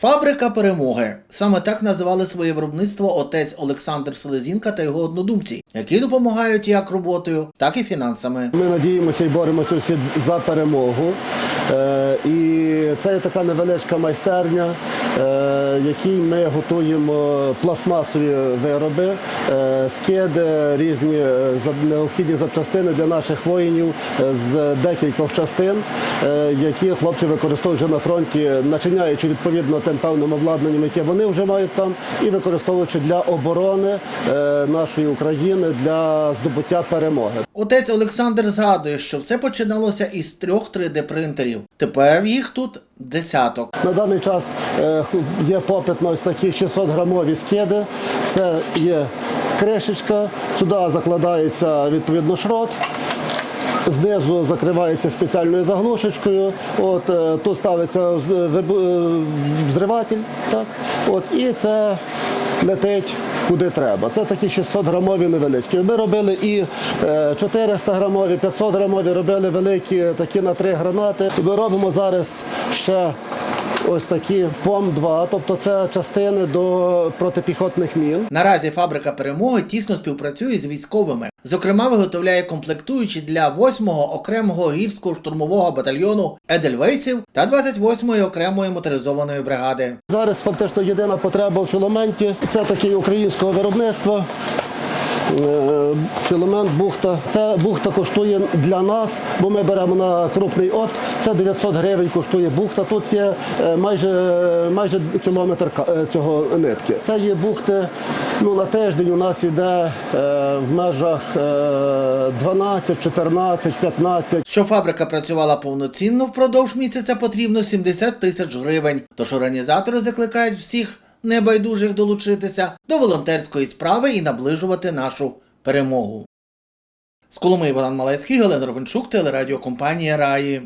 Фабрика перемоги саме так називали своє виробництво отець Олександр Селезінка та його однодумці, які допомагають як роботою, так і фінансами. Ми надіємося і боремося всі за перемогу. Е, І це є така невеличка майстерня, е, в якій ми готуємо пластмасові вироби, е, скиди, різні е, необхідні запчастини для наших воїнів е, з декількох частин, е, які хлопці використовують вже на фронті, начиняючи відповідно тим певним обладнанням, яке вони вже мають там, і використовуючи для оборони е, нашої України для здобуття перемоги. Отець Олександр згадує, що все починалося із трьох 3D Тепер їх тут десяток. На даний час е, є попит на ось такі 600 грамові скиди. Це є кришечка, сюди закладається відповідно шрот. Знизу закривається спеціальною заглушечкою. От е, тут ставиться е, взриватель, так от і це летить куди треба. Це такі 600 грамові невеличкі. Ми робили і е, 400 грамові, 500 грамові, робили великі такі на три гранати. Ми робимо зараз ще ось такі ПОМ-2, тобто це частини до протипіхотних мін. Наразі фабрика перемоги тісно співпрацює з військовими. Зокрема, виготовляє комплектуючі для 8-го окремого гірського штурмового батальйону Едельвейсів та 28-ї окремої моторизованої бригади. Зараз фактично єдина потреба у філаменті. Це такий українського виробництва. Е, Філамент бухта. Це бухта коштує для нас, бо ми беремо на крупний опт. Це 900 гривень коштує бухта. Тут є е, майже, майже кілометр е, цього нитки. Це є бухти. Ну, на тиждень у нас йде е, в межах е, 12, 14, 15. Щоб фабрика працювала повноцінно впродовж місяця потрібно 70 тисяч гривень. Тож організатори закликають всіх небайдужих долучитися до волонтерської справи і наближувати нашу перемогу. З Коломи Богдан Малецький, Галина Ровенчук, телерадіокомпанія Раї.